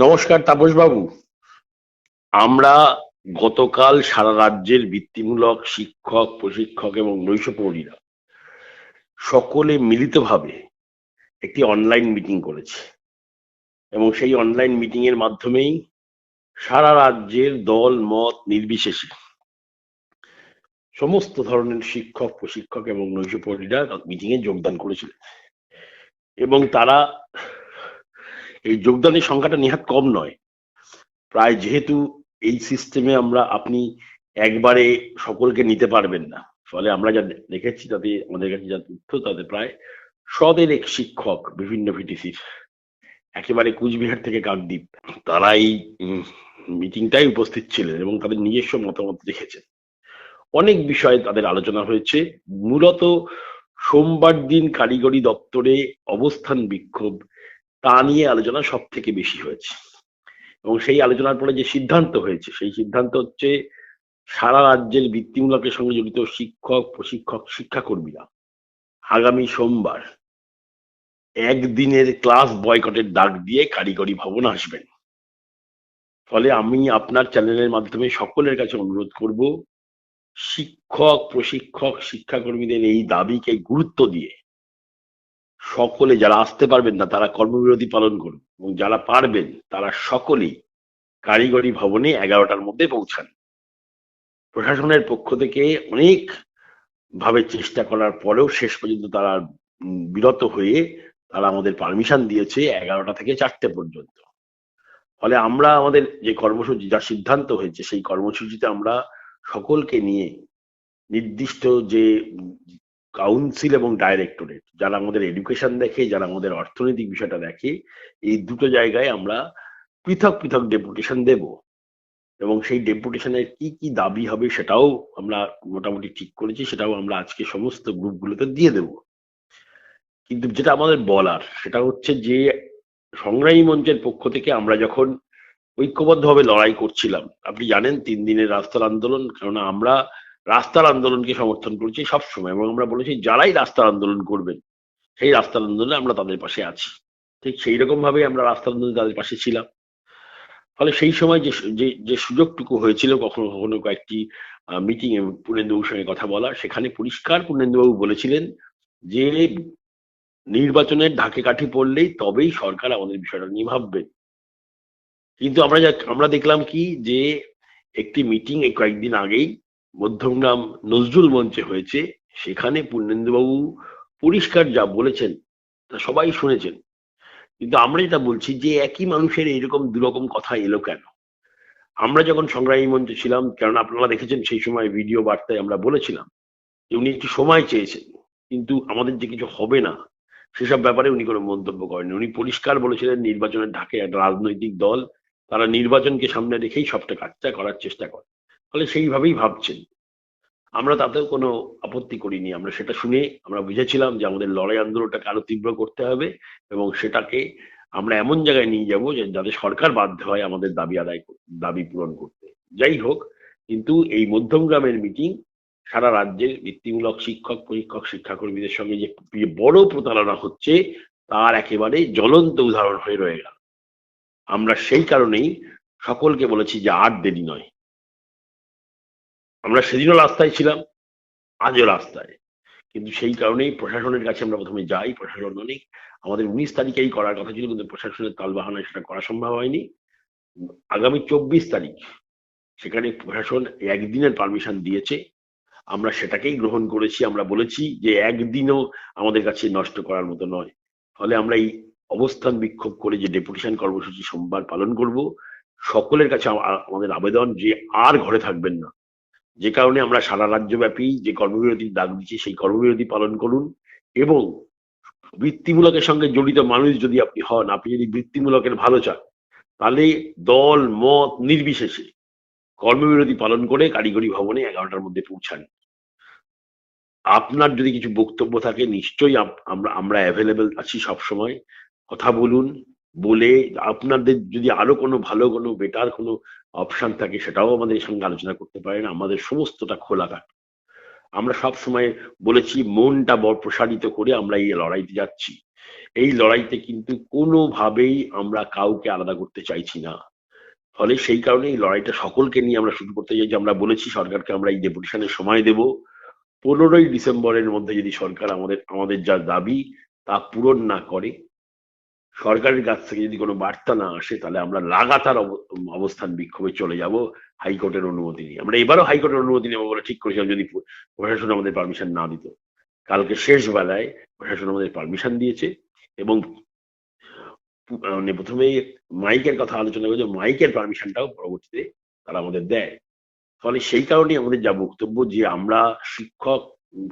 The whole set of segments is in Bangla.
নমস্কার তাপস বাবু আমরা গতকাল সারা রাজ্যের বৃত্তিমূলক শিক্ষক, প্রশিক্ষক এবং নৈশপ্রহরীরা সকলে মিলিতভাবে একটি অনলাইন মিটিং করেছে। এবং সেই অনলাইন মিটিং এর মাধ্যমেই সারা রাজ্যের দল, মত নির্বিশেষে সমস্ত ধরনের শিক্ষক, প্রশিক্ষক এবং নৈশপ্রহরীরা মিটিং এ যোগদান করেছিলেন। এবং তারা এই যোগদানের সংখ্যাটা নেহাত কম নয়। প্রায় যেহেতু এই সিস্টেমে আমরা, আপনি একবারে সকলকে নিতে পারবেন না, ফলে আমরা যা দেখেছি তাতে আমাদের কাছে যা তথ্য, তাতে প্রায় সদের এক শিক্ষক বিভিন্ন ভিটিসির একেবারে কুচবিহার থেকে কাকদ্বীপ, তারা এই মিটিংটাই উপস্থিত ছিলেন এবং তাদের নিজস্ব মতামত রেখেছেন। অনেক বিষয়ে তাদের আলোচনা হয়েছে। মূলত সোমবার দিন কারিগরি দপ্তরে অবস্থান বিক্ষোভ তা নিয়ে আলোচনা সব থেকে বেশি হয়েছে। এবং সেই আলোচনার পরে যে সিদ্ধান্ত হয়েছে, সেই সিদ্ধান্ত হচ্ছে সারা রাজ্যের বৃত্তিমূলকের সঙ্গে জড়িত শিক্ষক, প্রশিক্ষক, শিক্ষাকর্মীরা আগামী সোমবার একদিনের ক্লাস বয়কটের ডাক দিয়ে কারিগরি ভবন আসবেন। ফলে আমি আপনার চ্যানেলের মাধ্যমে সকলের কাছে অনুরোধ করব, শিক্ষক, প্রশিক্ষক, শিক্ষাকর্মীদের এই দাবিকে গুরুত্ব দিয়ে সকলে যারা আসতে পারবেন না, তারা কর্মবিরতি পালন করুন। এবং যারা পারবেন, তারা সকলেই কারিগরি ভবনে এগারোটার মধ্যে পৌঁছান। প্রশাসনের পক্ষ থেকে অনেক ভাবে চেষ্টা করার পরেও শেষ পর্যন্ত তারা বিরত হয়ে তারা আমাদের পারমিশন দিয়েছে এগারোটা থেকে চারটে পর্যন্ত। ফলে আমরা আমাদের যে কর্মসূচি, যা সিদ্ধান্ত হয়েছে, সেই কর্মসূচিতে আমরা সকলকে নিয়ে নির্দিষ্ট যে কাউন্সিল এবং ডাইরেক্টরেট যারা আমাদের এডুকেশন দেখে, যারা আমাদের অর্থনৈতিক বিষয়টা দেখে, এই দুটো জায়গায় আমরা পৃথক পৃথক ডেপুটেশন দেব। এবং সেই ডেপুটেশনের কি কি দাবি হবে সেটাও আমরা মোটামুটি ঠিক করেছি, সেটাও আমরা আজকে সমস্ত গ্রুপগুলোতে দিয়ে দেব। কিন্তু যেটা আমাদের বলার, সেটা হচ্ছে যে সংগ্রামী মঞ্চের পক্ষ থেকে আমরা যখন ঐক্যবদ্ধভাবে লড়াই করছিলাম, আপনি জানেন তিন দিনের রাস্তার আন্দোলন, কেননা আমরা রাস্তার আন্দোলনকে সমর্থন করেছি সবসময়, এবং আমরা বলেছি যারাই রাস্তার আন্দোলন করবেন, সেই রাস্তার আন্দোলনে আমরা তাদের পাশে আছি। ঠিক সেই রকম ভাবে আমরা রাস্তার আন্দোলনে তাদের পাশে ছিলাম। ফলে সেই সময় যে যে সুযোগটুকু হয়েছিল, কখনো কখনো কয়েকটি মিটিং এ পূর্ণেন্দুবাবুর সঙ্গে কথা বলা, সেখানে পরিষ্কার পূর্ণেন্দুবাবু বলেছিলেন যে, নির্বাচনের ঢাকে কাঠি পড়লেই তবেই সরকার আমাদের বিষয়টা নিয়ে ভাববে। কিন্তু আমরা আমরা দেখলাম কি যে, একটি মিটিং কয়েকদিন আগেই মধ্যমগ্রাম নজরুল মঞ্চে হয়েছে। সেখানে পূর্ণেন্দুবাবু পরিষ্কার যা বলেছেন, তা সবাই শুনেছেন। কিন্তু আমরা যেটা বলছি যে একই মানুষের এইরকম দুরকম কথা এলো কেন? আমরা যখন সংগ্রামী মঞ্চে ছিলাম, কেননা আপনারা দেখেছেন সেই সময় ভিডিও বার্তায় আমরা বলেছিলাম যে উনি একটু সময় চেয়েছেন, কিন্তু আমাদের যে কিছু হবে না, সেসব ব্যাপারে উনি কোনো মন্তব্য করেন উনি পরিষ্কার বলেছিলেন, নির্বাচনের ঢাকে একটা রাজনৈতিক দল, তারা নির্বাচনকে সামনে রেখেই সবটা কাজটা করার চেষ্টা করে। ফলে সেইভাবেই ভাবছেন। আমরা তাতেও কোনো আপত্তি করিনি। আমরা সেটা শুনে আমরা বুঝেছিলাম যে আমাদের লড়াই আন্দোলনটাকে আরও তীব্র করতে হবে এবং সেটাকে আমরা এমন জায়গায় নিয়ে যাব যে যাতে সরকার বাধ্য হয় আমাদের দাবি আদায় দাবি পূরণ করতে। যাই হোক, কিন্তু এই মধ্যম গ্রামের মিটিং সারা রাজ্যের বৃত্তিমূলক শিক্ষক, প্রশিক্ষক, শিক্ষাকর্মীদের সঙ্গে যে বড় প্রতারণা হচ্ছে, তার একেবারে জ্বলন্ত উদাহরণ হয়ে রয়ে গেল। আমরা সেই কারণেই সকলকে বলেছি যে আর দেরি নয়। আমরা সেদিনও রাস্তায় ছিলাম, আজও রাস্তায়। কিন্তু সেই কারণেই প্রশাসনের কাছে আমরা প্রথমে যাই, প্রশাসন অনেক। আমাদের উনিশ তারিখেই করার কথা ছিল, কিন্তু প্রশাসনের তালবাহানায় সেটা করা সম্ভব হয়নি। আগামী চব্বিশ তারিখ সেখানে প্রশাসন একদিনের পারমিশন দিয়েছে। আমরা সেটাকেই গ্রহণ করেছি, আমরা বলেছি যে একদিনও আমাদের কাছে নষ্ট করার মতো নয়। ফলে আমরা এই অবস্থান বিক্ষোভ করে যে ডেপুটেশন কর্মসূচি সোমবার পালন করব, সকলের কাছে আমাদের আবেদন যে আর ঘরে থাকবেন না। যে কারণে আমরা সারা রাজ্যব্যাপী যে কর্মবিরতির ডাক দিচ্ছি সেই কর্মবিরতি পালন করুন এবং বৃত্তিমূলকের সঙ্গে জড়িত মানুষ যদি আপনি হন, আপনি যদি বৃত্তিমূলকের ভালো চান, তাহলে দল, মত নির্বিশেষে কর্মবিরতি পালন করে কারিগরি ভবনে এগারোটার মধ্যে পৌঁছান। আপনার যদি কিছু বক্তব্য থাকে, নিশ্চয়ই আমরা আমরা অ্যাভেলেবেল আছি সবসময়। কথা বলুন বলে আপনাদের যদি আরও কোনো ভালো কোনো বেটার কোনো অপশন থাকে, সেটাও আমাদের সঙ্গে আলোচনা করতে পারেন। আমাদের সমস্তটা খোলা থাকে। আমরা সব সময় বলেছি, মনটা বড় প্রসারিত করে আমরা এই লড়াইতে যাচ্ছি। এই লড়াইতে কিন্তু কোনোভাবেই আমরা কাউকে আলাদা করতে চাইছি না। ফলে সেই কারণে এই লড়াইটা সকলকে নিয়ে আমরা শুরু করতে চাই যে আমরা বলেছি, সরকারকে আমরা এই ডেপুটেশনের সময় দেব। পনেরোই ডিসেম্বরের মধ্যে যদি সরকার আমাদের আমাদের যা দাবি তা পূরণ না করে সরকারের কাছ থেকে যদি কোনো বার্তা না আসে, তাহলে আমরা লাগাতার অবস্থান বিক্ষোভে চলে যাব, হাইকোর্টের অনুমতি নিয়ে। আমরা এবারও হাইকোর্টের অনুমতি নেব বলে ঠিক করেছিলাম যদি প্রশাসন আমাদের পারমিশন না দিত। কালকে শেষ বেলায় প্রশাসন আমাদের পারমিশন দিয়েছে এবং মানে প্রথমে মাইকের কথা আলোচনা করেছে মাইকের পারমিশনটাও পরবর্তীতে তারা আমাদের দেয়। ফলে সেই কারণেই আমাদের যা বক্তব্য যে আমরা শিক্ষক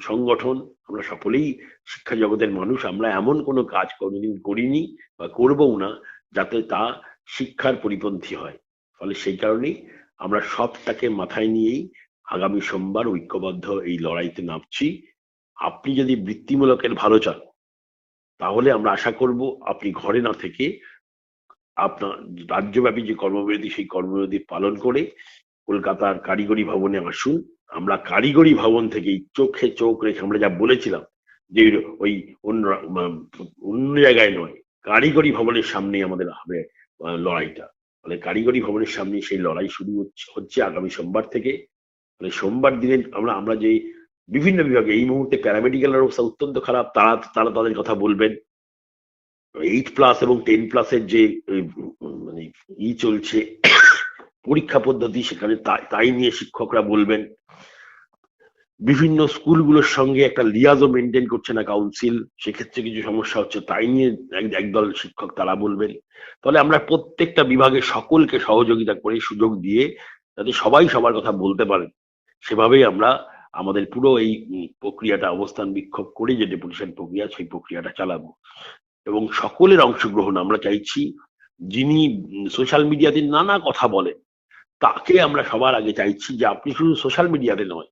সংগঠন, আমরা সকলেই শিক্ষা জগতের মানুষ, আমরা এমন কোনো কাজ কোনোদিন করিনি বা করবও না যাতে তা শিক্ষার পরিপন্থী হয়। ফলে সেই কারণেই আমরা সবটাকে মাথায় নিয়েই আগামী সোমবার ঐক্যবদ্ধ এই লড়াইতে নামছি। আপনি যদি বৃত্তিমূলকের ভালো চান, তাহলে আমরা আশা করব আপনি ঘরে না থেকে আপনার রাজ্যব্যাপী যে কর্মবিরতি, সেই কর্মবিরতি পালন করে কলকাতার কারিগরি ভবনে আসুন। আমরা কারিগরি ভবন থেকেই চোখে চোখ রেখে আমরা যা বলেছিলাম, যে ওই অন্য অন্য জায়গায় নয়, কারিগরি ভবনের সামনে আমাদের হবে লড়াইটা। মানে কারিগরি ভবনের সামনে সেই লড়াই শুরু হচ্ছে আগামী সোমবার থেকে। মানে সোমবার দিনে আমরা আমরা যে বিভিন্ন বিভাগে, এই মুহূর্তে প্যারামেডিক্যালের অবস্থা অত্যন্ত খারাপ, তারা তারা তাদের কথা বলবেন। এইট প্লাস এবং টেন প্লাসের যে মানে ই চলছে, পরীক্ষা পদ্ধতি সেখানে তাই নিয়ে শিক্ষকরা বলবেন। বিভিন্ন স্কুলগুলোর সঙ্গে একটা লিয়াজও মেনটেন করছে না কাউন্সিল সেক্ষেত্রে কিছু সমস্যা হচ্ছে, তাই নিয়ে এক- একদল শিক্ষক তারা বলবেন। তাহলে আমরা প্রত্যেকটা বিভাগে সকলকে সহযোগিতা করে সুযোগ দিয়ে যাতে সবাই সবার কথা বলতে পারেন সেভাবেই আমরা আমাদের পুরো এই প্রক্রিয়াটা অবস্থান বিক্ষোভ করে যে ডেপুটেশন প্রক্রিয়া, সেই প্রক্রিয়াটা চালাবো। এবং সকলের অংশগ্রহণ আমরা চাইছি, যিনি সোশ্যাল মিডিয়াতে নানা কথা বলেন, তাকে আমরা সবার আগে চাইছি যে আপনি শুধু সোশ্যাল মিডিয়াতে নয়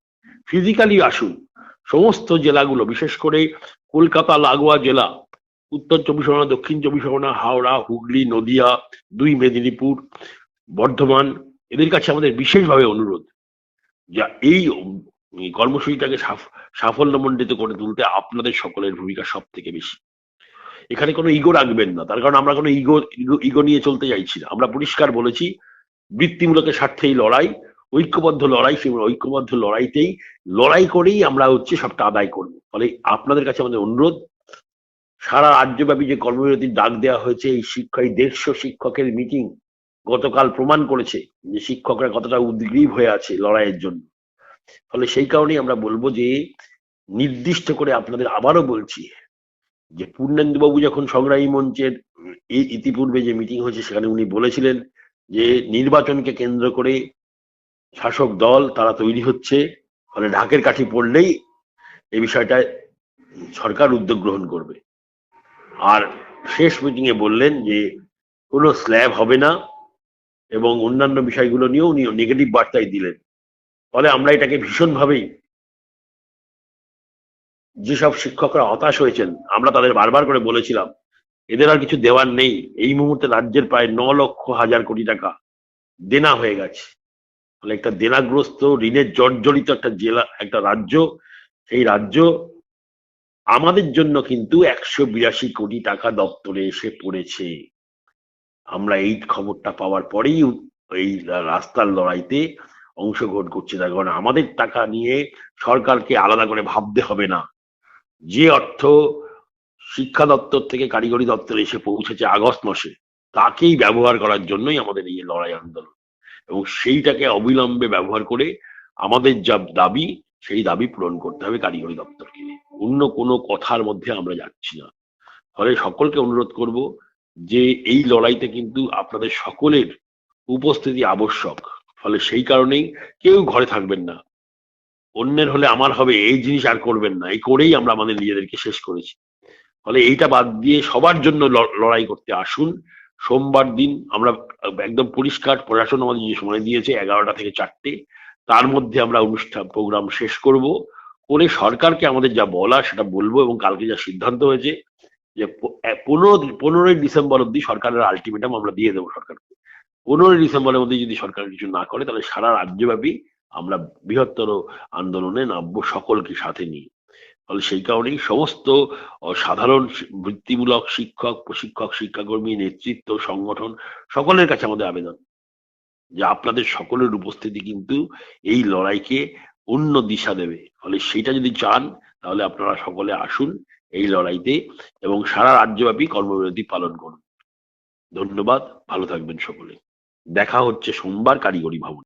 ফিজিক্যালি আসুন। সমস্ত জেলাগুলো, বিশেষ করে কলকাতা, লাগোয়া জেলা, উত্তর চব্বিশ পরগনা, দক্ষিণ চব্বিশ পরগনা, হাওড়া, হুগলি, নদিয়া, দুই মেদিনীপুর, বর্ধমান, এদের কাছে আমাদের বিশেষভাবে অনুরোধ যা এই কর্মসূচিটাকে সাফ- সাফল্যমণ্ডিত করে তুলতে আপনাদের সকলের ভূমিকা সব থেকে বেশি। এখানে কোনো ইগো রাখবেন না, তার কারণ আমরা কোনো ইগো ইগো নিয়ে চলতে চাইছি না। আমরা পরিষ্কার বলেছি, বৃত্তিমূলকের স্বার্থে এই লড়াই ঐক্যবদ্ধ লড়াই, সেই ঐক্যবদ্ধ লড়াইতেই, লড়াই করেই আমরা হচ্ছে সবটা আদায় করব। ফলে আপনাদের কাছে আমাদের অনুরোধ, সারা রাজ্যব্যাপী যে কর্মবিরতির ডাক দেওয়া হয়েছে, এই শিক্ষা এই দেড়শো শিক্ষকের মিটিং গতকাল প্রমাণ করেছে যে শিক্ষকরা কতটা উদ্গ্রীব হয়ে আছে লড়াইয়ের জন্য। ফলে সেই কারণেই আমরা বলব যে, নির্দিষ্ট করে আপনাদের আবারও বলছি যে পূর্ণেন্দুবাবু যখন সংগ্রামী মঞ্চের ইতিপূর্বে যে মিটিং হয়েছে, সেখানে উনি বলেছিলেন যে নির্বাচনকে কেন্দ্র করে শাসক দল তারা তৈরি হচ্ছে, ফলে ঢাকের কাঠি পড়লেই এই বিষয়টায় সরকার উদ্যোগ গ্রহণ করবে। আর শেষ মিটিং এ বললেন যে, কোনো স্ল্যাব হবে না এবং অন্যান্য বিষয়গুলো নিয়েও উনি নেগেটিভ বার্তাই দিলেন। ফলে আমরা এটাকে ভীষণভাবেই যেসব শিক্ষকরা হতাশ হয়েছেন, আমরা তাদের বারবার করে বলেছিলাম, এদের আর কিছু দেওয়ার নেই। এই মুহূর্তে রাজ্যের প্রায় ন লক্ষ হাজার কোটি টাকা দেনা হয়ে গেছে। ফলে একটা দেনাগ্রস্ত ঋণের জর্জরিত একটা জেলা, একটা রাজ্য। সেই রাজ্য আমাদের জন্য কিন্তু একশো বিরাশি কোটি টাকা দপ্তরে এসে পড়েছে। আমরা এই খবরটা পাওয়ার পরেই এই রাস্তার লড়াইতে অংশগ্রহণ করছি। তার কারণ আমাদের টাকা নিয়ে সরকারকে আলাদা করে ভাবতে হবে না। যে অর্থ শিক্ষা দপ্তর থেকে কারিগরি দপ্তরে এসে পৌঁছেছে আগস্ট মাসে, তাকেই ব্যবহার করার জন্যই আমাদের এই লড়াই আন্দোলন। এবং সেইটাকে অবিলম্বে ব্যবহার করে আমাদের যা দাবি, সেই দাবি পূরণ করতে হবে কারিগরি দপ্তরকে। অন্য কোনো কথার মধ্যে আমরা যাচ্ছি না। ফলে সকলকে অনুরোধ করব যে এই লড়াইতে কিন্তু আপনাদের সকলের উপস্থিতি আবশ্যক। ফলে সেই কারণেই কেউ ঘরে থাকবেন না। অন্যের হলে আমার হবে, এই জিনিস আর করবেন না। এই করেই আমরা আমাদের নিজেদেরকে শেষ করেছি। ফলে এইটা বাদ দিয়ে সবার জন্য লড়াই করতে আসুন। সোমবার দিন আমরা একদম পরিষ্কার প্রশাসন আমাদের যে সময় দিয়েছে, এগারোটা থেকে চারটে, তার মধ্যে আমরা অনুষ্ঠান, প্রোগ্রাম শেষ করব। করে সরকারকে আমাদের যা বলা সেটা বলব এবং কালকে যা সিদ্ধান্ত হয়েছে যে পনেরো পনেরোই ডিসেম্বর অব্দি সরকারের আলটিমেটাম আমরা দিয়ে দেবো সরকারকে। পনেরোই ডিসেম্বরের মধ্যে যদি সরকার কিছু না করে, তাহলে সারা রাজ্যব্যাপী আমরা বৃহত্তর আন্দোলনে নামবো সকলকে সাথে নিয়ে। ফলে সেই কারণেই সমস্ত সাধারণ বৃত্তিমূলক শিক্ষক, প্রশিক্ষক, শিক্ষাকর্মী, নেতৃত্ব, সংগঠন সকলের কাছে আমাদের আবেদন যে আপনাদের সকলের উপস্থিতি কিন্তু এই লড়াইকে অন্য দিশা দেবে। ফলে সেটা যদি চান, তাহলে আপনারা সকলে আসুন এই লড়াইতে এবং সারা রাজ্যব্যাপী কর্মবিরতি পালন করুন। ধন্যবাদ, ভালো থাকবেন সকলে। দেখা হচ্ছে সোমবার কারিগরি ভবন।